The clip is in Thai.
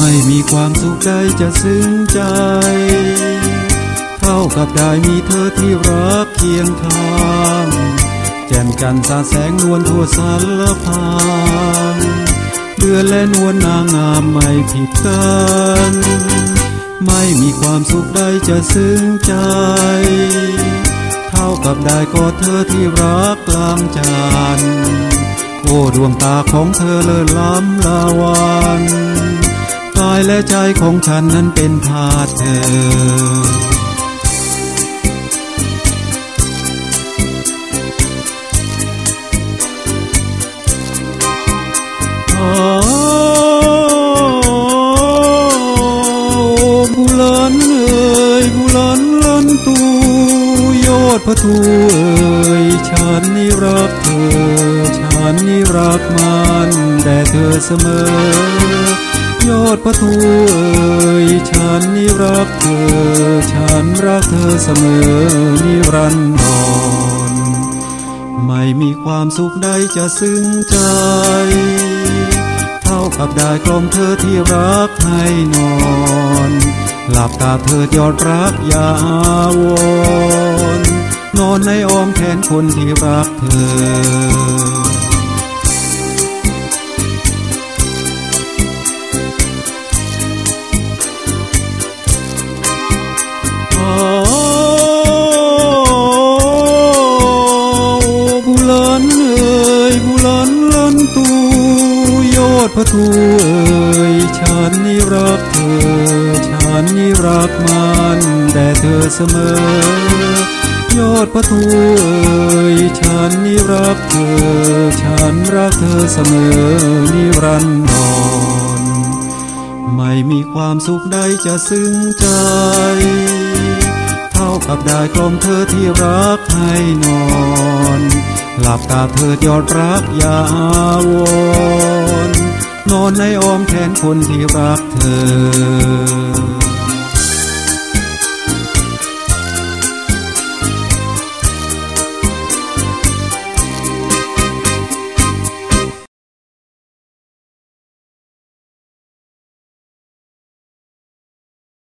ไม่มีความสุขใดจะซึ้งใจ เท่ากับได้มีเธอที่รักเคียงทางแจ่มจันทร์สาแสงนวลทั่วสารพางเดือนและนวลนางงามไม่ผิดกันไม่มีความสุขใดจะซึ้งใจ เท่ากับได้กอดเธอที่รักกลางจันโอ้ดวงตาของเธอเลิศล้ำละวันกา ใจของฉันนั้นเป็นทาสเธอโอ้บุลันเอ่ยบุลันลันตูยดพระทูเอ่ยฉันนี่รักเธอ ฉันนี่รักมันแด่เธอเสมอ ยอดพระทูเอ่ยฉันนี่รักเธอ ฉันรักเธอเสมอนิรันดรไม่มีความสุขใดจะซึ้งใจ เท่ากับได้กลมเธอที่รักให้นอน หลับตาเธอยอดรักอย่าวรณ์นอนในอ้อมแขนคนที่รักเธอ นลันตูยอดพระทูเอ่ยฉันนี่รักเธอ ฉันนี่รักมันแด่เธอเสมอยอดพระทูเอ่ยฉันนี่รักเธอ ฉันรักเธอเสมอนิรันดรไม่มีความสุขใดจะซึ้งใจ เท่ากับได้กลมเธอที่รักให้นอน หลับตาเธอยอดรักอย่าวนนอนในอ้อมแขนคนที่รักเธอ